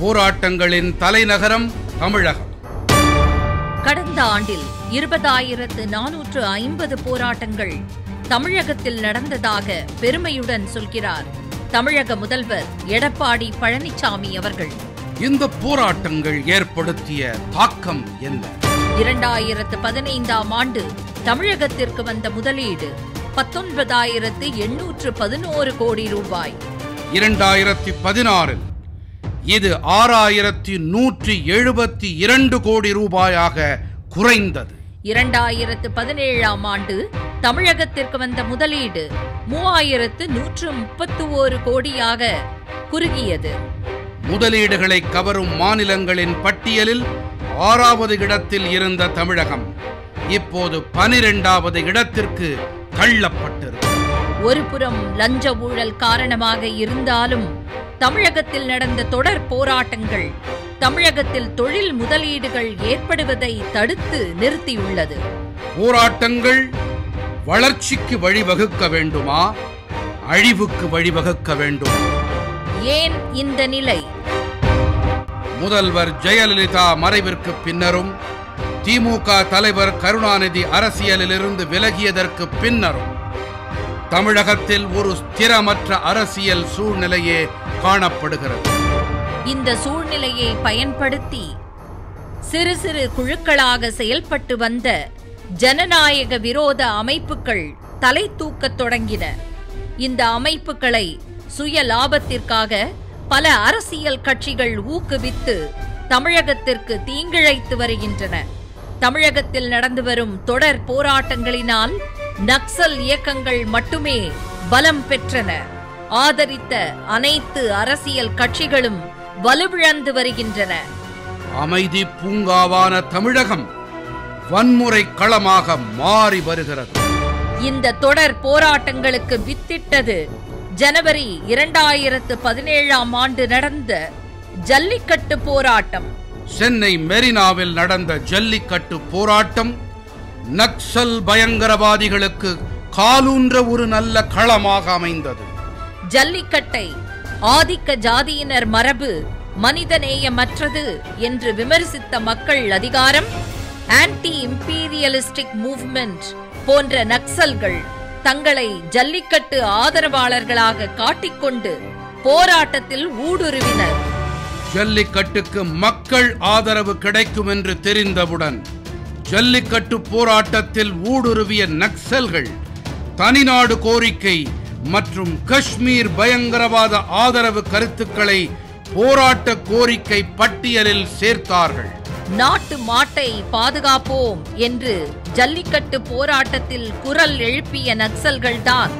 போராட்டங்களின் தலைநகரம் தமிழகம். கடந்த ஆண்டில் இருபதாயிரத்து நானூற்று ஐம்பது போராட்டங்கள் தமிழகத்தில் நடந்ததாக பெருமையுடன் சொல்கிறார் தமிழக முதல்வர் எடப்பாடி பழனிசாமி அவர்கள். இந்த போராட்டங்கள் ஏற்படுத்திய தாக்கம் என்ன? இரண்டாயிரத்து பதினைந்தாம் ஆண்டு தமிழகத்திற்கு வந்த முதலீடு பத்தொன்பதாயிரத்து எண்ணூற்று பதினோரு கோடி ரூபாய். இரண்டாயிரத்தி பதினாறில் இது ஆறாயிரத்தி நூற்றி எழுபத்தி இரண்டு கோடி ரூபாயாக குறைந்தது. இரண்டாயிரத்து பதினேழாம் ஆண்டு தமிழகத்திற்கு வந்த முதலீடு மூவாயிரத்து நூற்று முப்பத்து ஓரு கோடியாக குறுகியது. முதலீடுகளை கவரும் மாநிலங்களின் பட்டியலில் ஆறாவது இடத்தில் இருந்த தமிழகம் இப்போது பனிரெண்டாவது இடத்திற்கு தள்ளப்பட்டிருக்கிறது. ஒருபுறம் லஞ்ச ஊழல் காரணமாக இருந்தாலும் தமிழகத்தில் நடந்த தொடர் போராட்டங்கள் தமிழகத்தில் தொழில் முதலீடுகள் ஏற்படுவதை தடுத்து நிறுத்தியுள்ளது. போராட்டங்கள் வளர்ச்சிக்கு வழிவகுக்க வேண்டுமா? அழிவுக்கு வழிவகுக்க வேண்டுமா. ஏன் இந்த நிலை? முதல்வர் ஜெயலலிதா மறைவிற்கு பின்னரும் திமுக தலைவர் கருணாநிதி அரசியலிலிருந்து விலகியதற்கு பின்னரும் தமிழகத்தில் ஒரு ஸ்திரமற்ற அரசியல் சூழ்நிலையே காணப்படுகிறது. இந்த சூழ்நிலையை பயன்படுத்தி சிறு சிறு குழுக்களாக செயல்பட்டு வந்த ஜனநாயக விரோத அமைப்புகள் தலை தூக்கத் தொடங்கின. இந்த அமைப்புகளை சுய லாபத்திற்காக பல அரசியல் கட்சிகள் ஊக்குவித்து தமிழகத்திற்கு தீங்கிழைத்து வருகின்றன. தமிழகத்தில் நடந்து வரும் தொடர் போராட்டங்களினால் நக்சல் இயக்கங்கள் மட்டுமே பலம் பெற்றன. ஆதரித்த அனைத்து அரசியல் கட்சிகளும் வலுவிழந்து வருகின்றன. அமைதி பூங்காவான தமிழகம் வன்முறை களமாக மாறி வருகிறது. இந்த தொடர் போராட்டங்களுக்கு வித்திட்டது ஜனவரி இரண்டாயிரத்து பதினேழாம் ஆண்டு நடந்த ஜல்லிக்கட்டு போராட்டம். சென்னை மெரினாவில் நடந்த ஜல்லிக்கட்டு போராட்டம் நக்சல் பயங்கரவாதிகளுக்கு காலூன்ற ஒரு நல்ல களமாக அமைந்தது. ஜல்லிக்கட்டை ஆதிக்க ஜாதியினர் மரபு மனிதநேயமற்றது என்று விமர்சித்த மக்கள் அதிகாரம் ஆன்டி இம்பீரியலிஸ்டிக் மூவ்மெண்ட் போன்ற நக்சல்கள் தங்களை ஜல்லிக்கட்டு ஆதரவாளர்களாக காட்டிக்கொண்டு போராட்டத்தில் ஊடுருவினர். ஜல்லிக்கட்டுக்கு மக்கள் ஆதரவு கிடைக்கும் என்று தெரிந்தவுடன் ஜல்லிக்கட்டு போராட்டத்தில் ஊடுருவிய நக்சல்கள் தனிநாடு கோரிக்கை மற்றும் காஷ்மீர் பயங்கரவாத ஆதரவு கருத்துக்களை போராட்ட கோரிக்கை பட்டியலில் சேர்த்தார்கள். நாட்டு மாட்டை பாதுகாப்போம் என்று ஜல்லிக்கட்டு போராட்டத்தில் குரல் எழுப்பிய நக்சல்கள்தான்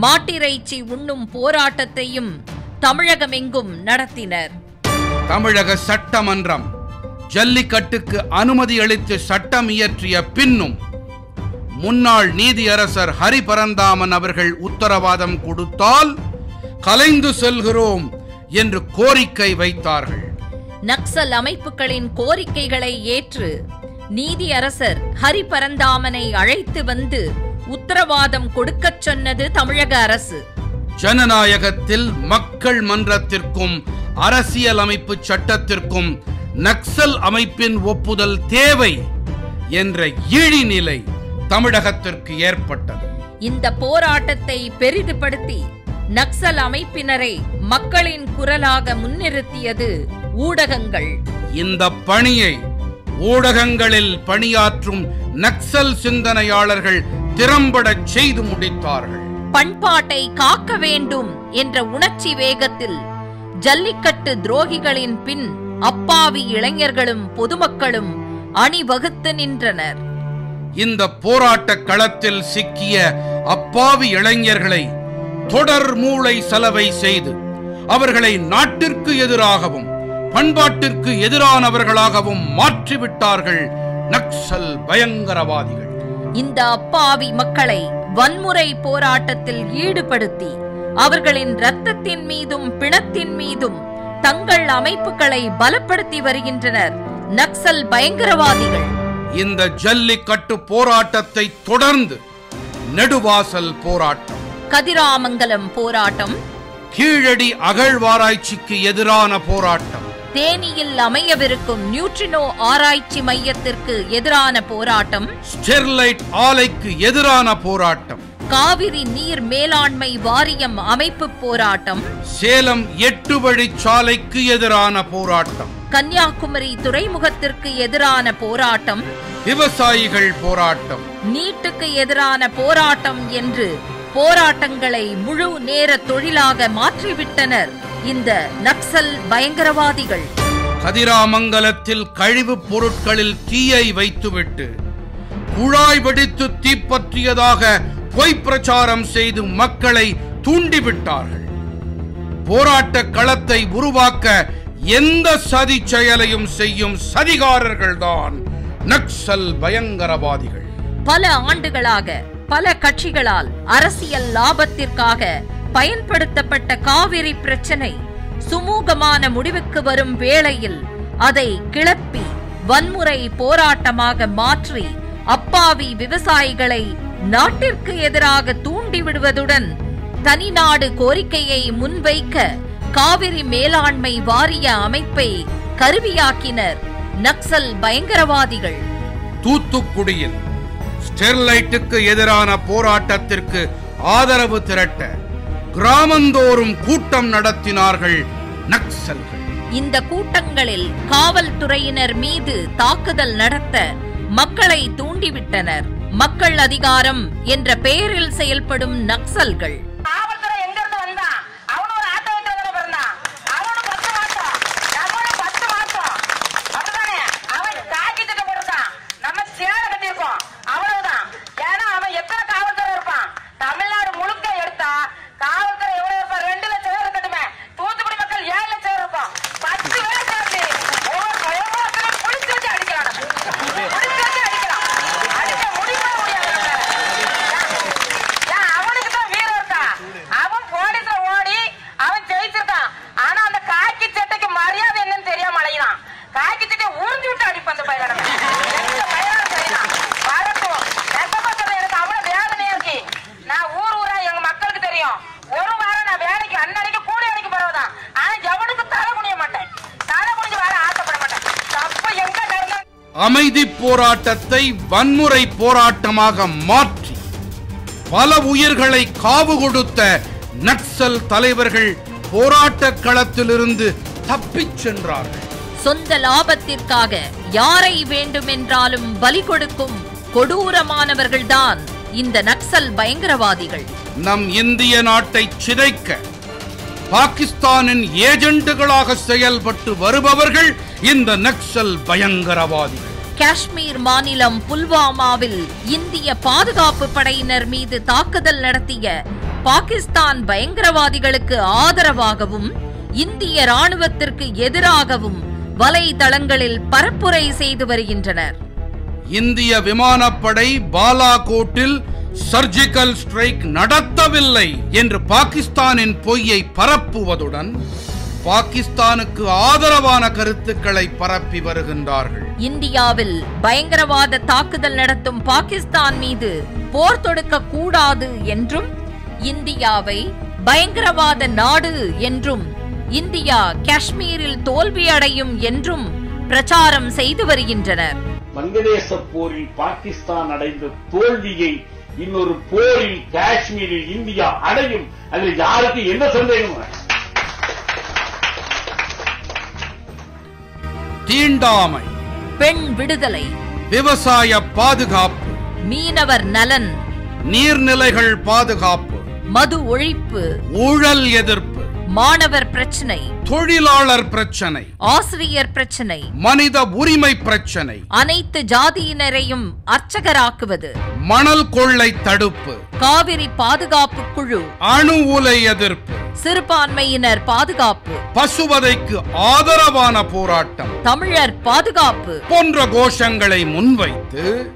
மாட்டிறைச்சி உண்ணும் போராட்டத்தையும் தமிழகமெங்கும் நடத்தினர். தமிழக சட்டமன்றம் ஜல்லிக்கட்டுக்கு அனுமதி அளித்து சட்டம் இயற்றிய பின்னும் முன்னாள் நீதியரசர் ஹரிபரந்தாமன் அவர்கள் உத்தரவாதம் கொடுத்தால் கலைந்து செல்கிறோம் என்று கோரிக்கை வைத்தார்கள். நக்சல் அமைப்புகளின் கோரிக்கைகளை ஏற்று நீதியரசர் ஹரிபரந்தாமனை அழைத்து வந்து உத்தரவாதம் கொடுக்கச் சொன்னது தமிழக அரசு. ஜனநாயகத்தில் மக்கள் மன்றத்திற்கும் அரசியலமைப்பு சட்டத்திற்கும் நக்சல் அமைப்பின் ஒப்புதல் தேவை என்ற இழிநிலை தமிழகத்திற்கு ஏற்பட்டது. இந்த போராட்டத்தை பெரிதுபடுத்தி நக்சல் அமைப்பினரை மக்களின் குரலாக முன்னிறுத்தியது ஊடகங்கள். இந்த பணியை ஊடகங்களில் பணியாற்றும் நக்சல் சிந்தனையாளர்கள் திறம்படச் செய்து முடித்தார்கள். பண்பாட்டை காக்க வேண்டும் என்ற உணர்ச்சி வேகத்தில் ஜல்லிக்கட்டு துரோகிகளின் பின் அப்பாவி இளைஞர்களும் பொதுமக்களும் அணிவகுத்து நின்றனர். இந்த போராட்ட களத்தில் சிக்கிய அப்பாவி இளைஞர்களை தொடர் மூளை செலவை செய்து அவர்களை நாட்டிற்கு எதிராகவும் பண்பாட்டிற்கு எதிரானவர்களாகவும் மாற்றிவிட்டார்கள் நக்சல் பயங்கரவாதிகள். இந்த அப்பாவி மக்களை வன்முறை போராட்டத்தில் ஈடுபடுத்தி அவர்களின் இரத்தத்தின் மீதும் பிணத்தின் மீதும் தங்கள் அமைப்புகளை பலப்படுத்தி வருகின்றனர். நக்சல் பயங்கரவாதிகள். இந்த ஜல்லிக்கட்டு போராட்டத்தை தொடர்ந்து நெடுவாசல் போராட்டம். கதிராமங்கலம் போராட்டம். கீழடி அகழ்வாராய்ச்சிக்கு எதிரான போராட்டம். தேனியில் அமையவிருக்கும் நியூட்ரினோ ஆராய்ச்சி மையத்திற்கு எதிரான போராட்டம். ஸ்டெர்லைட் ஆலைக்கு எதிரான போராட்டம். காவிரி நீர் மேலாண்மை வாரியம் அமைப்பு போராட்டம். சேலம் எட்டு வழிச்சாலைக்கு எதிரான போராட்டம். கன்னியாகுமரி துறைமுகத்திற்கு எதிரான போராட்டம். விவசாயிகள் போராட்டம். நீட்டுக்கு எதிரான போராட்டம் என்று போராட்டங்களை முழு நேர தொழிலாக மாற்றிவிட்டனர் இந்த நக்சல் பயங்கரவாதிகள். கதிராமங்கலத்தில் கழிவுப் பொருட்களில் தீயை வைத்துவிட்டு குழாய் வெடித்து தீப்பற்றியதாக பொய் பிரச்சாரம் செய்து மக்களை தூண்டிவிட்டார்கள். போராட்ட களத்தை உருவாக்க எந்த சதி செயலையும் செய்யும் சதிகாரர்கள்தான் நக்சல் பயங்கரவாதிகள். பல ஆண்டுகளாக பல கட்சிகளால் அரசியல் லாபத்திற்காக பயன்படுத்தப்பட்ட காவிரி பிரச்சனை சுமூகமான முடிவுக்கு வரும் வேளையில் அதை கிளப்பி வன்முறை போராட்டமாக மாற்றி அப்பாவி விவசாயிகளை நாட்டிற்கு எதிராக தூண்டிவிடுவதுடன் தனிநாடு கோரிக்கையை முன்வைக்க காவிரி மேலாண்மை வாரிய அமைப்பை கருவியாக்கினர் நக்சல் பயங்கரவாதிகள். தூத்துக்குடியில் ஸ்டெர்லைட்டுக்கு எதிரான போராட்டத்திற்கு ஆதரவு திரட்ட கிராமந்தோறும் கூட்டம் நடத்தினார்கள் நக்சல்கள். இந்த கூட்டங்களில் காவல்துறையினர் மீது தாக்குதல் நடத்த மக்களை தூண்டிவிட்டனர். மக்கள் அதிகாரம் என்ற பெயரில் செயல்படும் நக்சல்கள். அமைதி போராட்டத்தை வன்முறை போராட்டமாக மாற்றி பல உயிர்களை காவு கொடுத்த நக்சல் தலைவர்கள் போராட்ட களத்திலிருந்து தப்பிச் சென்றார்கள். சொந்த லாபத்திற்காக யாரை வேண்டுமென்றாலும் பலி கொடுக்கும் கொடூரமானவர்கள்தான் இந்த நக்சல் பயங்கரவாதிகள். நம் இந்திய நாட்டை சிதைக்க பாகிஸ்தானின் ஏஜெண்டுகளாக செயல்பட்டு வருபவர்கள் இந்த நக்சல் பயங்கரவாதிகள். காஷ்மீர் மாநிலம் புல்வாமாவில் இந்திய பாதுகாப்பு படையினர் மீது தாக்குதல் நடத்திய பாகிஸ்தான் பயங்கரவாதிகளுக்கு ஆதரவாகவும் இந்திய ராணுவத்திற்கு எதிராகவும் வலைதளங்களில் பரப்புரை செய்து வருகின்றனர். இந்திய விமானப்படை பாலாகோட்டில் சர்ஜிக்கல் ஸ்ட்ரைக் நடத்தவில்லை என்று பாகிஸ்தானின் பொய்யை பரப்புவதுடன் பாகிஸ்தானுக்கு ஆதரவான கருத்துக்களை பரப்பி வருகின்றார்கள். இந்தியாவில் பயங்கரவாத தாக்குதல் நடத்தும் பாகிஸ்தான் மீது போர் தொடுக்க கூடாது என்றும் இந்தியாவை பயங்கரவாத நாடு என்றும் இந்தியா காஷ்மீரில் தோல்வியடையும் என்றும் பிரச்சாரம் செய்து வருகின்றனர். வங்கதேச போரில் பாகிஸ்தான் அடைந்த தோல்வியை இன்னொரு போரில் காஷ்மீரில் இந்தியா அடையும். அதில் யாருக்கு என்ன சந்தேகம்? தீண்டாமை பெண் விடுதலை விவசாய பாதுகாப்பு மீனவர் நலன் நீர்நிலைகள் பாதுகாப்பு மது ஒழிப்பு ஊழல் எதிர்ப்பு மாணவர் பிரச்சினை தொழிலாளர் பிரச்சனை ஆசிரியர் பிரச்சினை மனித உரிமை பிரச்சனை அனைத்து ஜாதியினரையும் அர்ச்சகராக்குவது. மணல் கொள்ளை தடுப்பு. காவிரி பாதுகாப்பு குழு. அணு உலை எதிர்ப்பு. சிறுபான்மையினர் பாதுகாப்பு. பசுவதைக்கு ஆதரவான போராட்டம். தமிழர் பாதுகாப்பு. போன்ற கோஷங்களை முன்வைத்து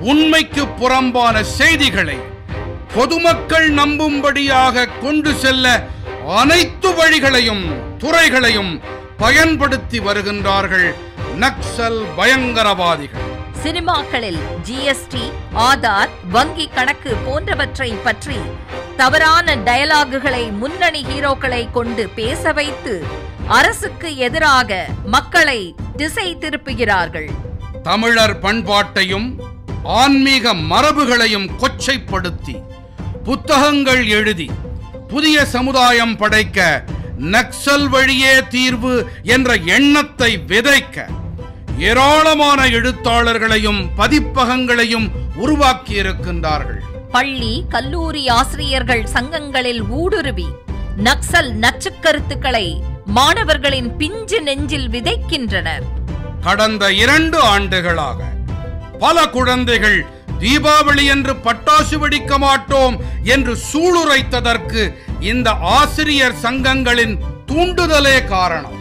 உண்மைக்கு புறம்பான செய்திகளை பொதுமக்கள் நம்பும்படியாக கொண்டு செல்ல அனைத்து வழிகளையும் துறைகளையும் பயன்படுத்தி வருகின்றார்கள் நக்சல் பயங்கரவாதிகள். சினிமாக்களில் ஜிஎஸ்டி ஆதார் வங்கி கணக்கு போன்றவற்றை பற்றி தவறான டயலாகுகளை முன்னணி ஹீரோக்களை கொண்டு பேச வைத்து அரசுக்கு எதிராக மக்களை திசை திருப்புகிறார்கள். தமிழர் பண்பாட்டையும் ஆன்மீக மரபுகளையும் கொச்சைப்படுத்தி புத்தகங்கள் எழுதி புதிய சமுதாயம் படைக்க நக்சல் வழியே தீர்வு என்ற எண்ணத்தை விதைக்க ஏராளமான எழுத்தாளர்களையும் பதிப்பகங்களையும் உருவாக்கியிருக்கின்றார்கள். பள்ளி கல்லூரி ஆசிரியர்கள் சங்கங்களில் ஊடுருவி நக்சல் நச்சுக்கருத்துக்களை மாணவர்களின் பிஞ்சு நெஞ்சில் விதைக்கின்றனர். கடந்த இரண்டு ஆண்டுகளாக பல குழந்தைகள் தீபாவளி என்று பட்டாசு வெடிக்க மாட்டோம் என்று சூளுரைத்ததற்கு இந்த ஆசிரியர் சங்கங்களின் தூண்டுதலே காரணம்.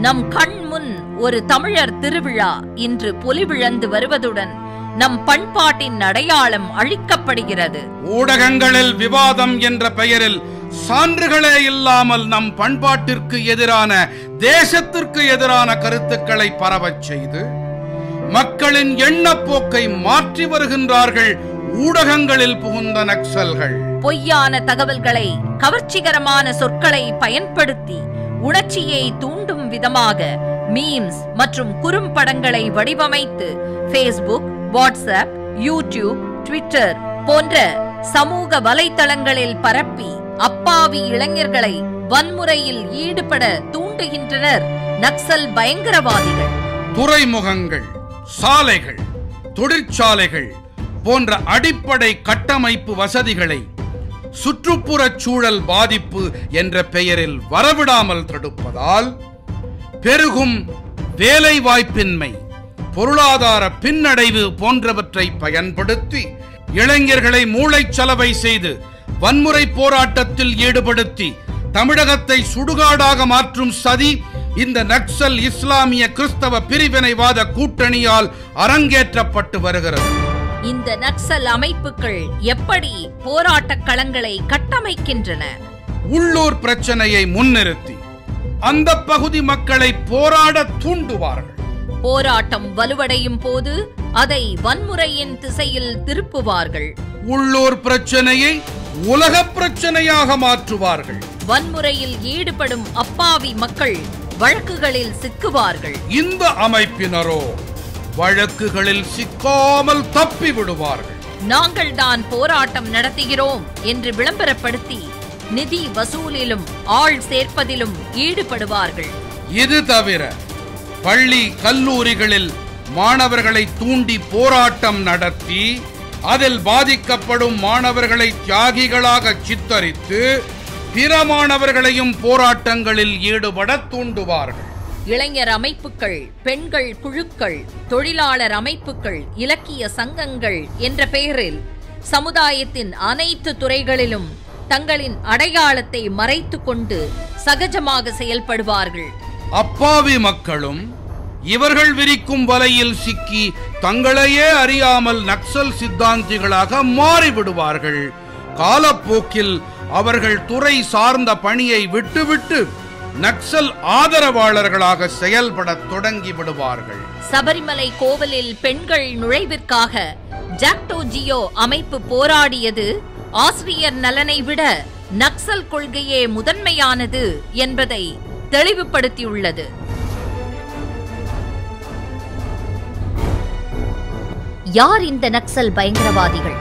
நம் கண் முன் ஒரு தமிழர் திருவிழா இன்று பொலிவிழந்து வருவதுடன் நம் பண்பாட்டின் அடையாளம் அழிக்கப்படுகிறது. ஊடகங்களில் விவாதம் என்ற பெயரில் சான்றுகளே இல்லாமல் நம் பண்பாட்டிற்கு எதிரான தேசத்திற்கு எதிரான கருத்துக்களை பரவச் செய்து மக்களின் எண்ணப்போக்கை மாற்றி வருகின்றார்கள் ஊடகங்களில் புகுந்த நக்சல்கள். பொய்யான தகவல்களை கவர்ச்சிகரமான சொற்களை பயன்படுத்தி உணர்ச்சியை தூண்டும் விதமாக மீம்ஸ் மற்றும் குறும்படங்களை வடிவமைத்து ஃபேஸ்புக் வாட்ஸ்அப் யூடியூப் ட்விட்டர் போன்ற சமூக வலைதளங்களில் பரப்பி அப்பாவி இளைஞர்களை வன்முறையில் ஈடுபட தூண்டுகின்றனர் நக்சல் பயங்கரவாதிகள். துறைமுகங்கள் சாலைகள் தொழிற்சாலைகள் போன்ற அடிப்படை கட்டமைப்பு வசதிகளை சுற்றுப்புறச் சூழல் பாதிப்பு என்ற பெயரில் வரவிடாமல் தடுப்பதால் பெருகும் வேலை வாய்ப்பின்மை பொருளாதார பின்னடைவு போன்றவற்றை பயன்படுத்தி இளைஞர்களை மூளைச்சலவை செய்து வன்முறை போராட்டத்தில் ஈடுபடுத்தி தமிழகத்தை சுடுகாடாக மாற்றும் சதி இந்த நக்சல் இஸ்லாமிய கிறிஸ்தவ பிரிவினைவாத கூட்டணியால் அரங்கேற்றப்பட்டு வருகிறது. இந்த நக்சல் அமைப்புகள் எப்படி போராட்டக் களங்களை கட்டமைக்கின்றன? உள்ளூர் பிரச்சனையை முன்னிறுத்தி அந்த பகுதி மக்களை போராட தூண்டுவார்கள். போராட்டம் வலுவடையும் போது அதை வன்முறையின் திசையில் திருப்புவார்கள். உள்ளூர் பிரச்சனையை உலக பிரச்சனையாக மாற்றுவார்கள். வன்முறையில் ஈடுபடும் அப்பாவி மக்கள் வழக்குகளில் சிக்குவார்கள். இந்த அமைப்பினரோ வழக்குகளில் சிக்காமல் தப்பி விடுவார்கள் நாங்கள் தான் போராட்டம் நடத்துகிறோம் என்று விளம்பரப்படுத்தி நிதி வசூலிலும் ஆள் சேர்ப்பதிலும் ஈடுபடுவார்கள். இது தவிர பள்ளி கல்லூரிகளில் மாணவர்களை தூண்டி போராட்டம் நடத்தி அதில் பாதிக்கப்படும் மாணவர்களை தியாகிகளாக சித்தரித்து பிற மாணவர்களையும் போராட்டங்களில் ஈடுபட தூண்டுவார்கள். இளைஞர் அமைப்புகள் பெண்கள் குழுக்கள் தொழிலாளர் அமைப்புகள் இலக்கிய சங்கங்கள் என்ற பெயரில் சமுதாயத்தின் அனைத்து துறைகளிலும் தங்களின் அடையாளத்தை மறைத்து கொண்டு சகஜமாக செயல்படுவார்கள். அப்பாவி மக்களும் இவர்கள் விரிக்கும் வலையில் சிக்கி தங்களையே அறியாமல் நக்சல் சித்தாந்திகளாக மாறிவிடுவார்கள். காலப்போக்கில் அவர்கள் துறை சார்ந்த பணியை விட்டுவிட்டு நக்சல் ஆதரவாளர்களாக செயல்படத் தொடங்கி விடுவார்கள். சபரிமலை கோவிலில் பெண்கள் நுழைவிற்காக ஜாக்டோ ஜியோ அமைப்பு போராடியது ஆசிரியர் நலனை விட நக்சல் கொள்கையே முதன்மையானது என்பதை தெளிவுபடுத்தியுள்ளது. யார் இந்த நக்சல் பயங்கரவாதிகள்?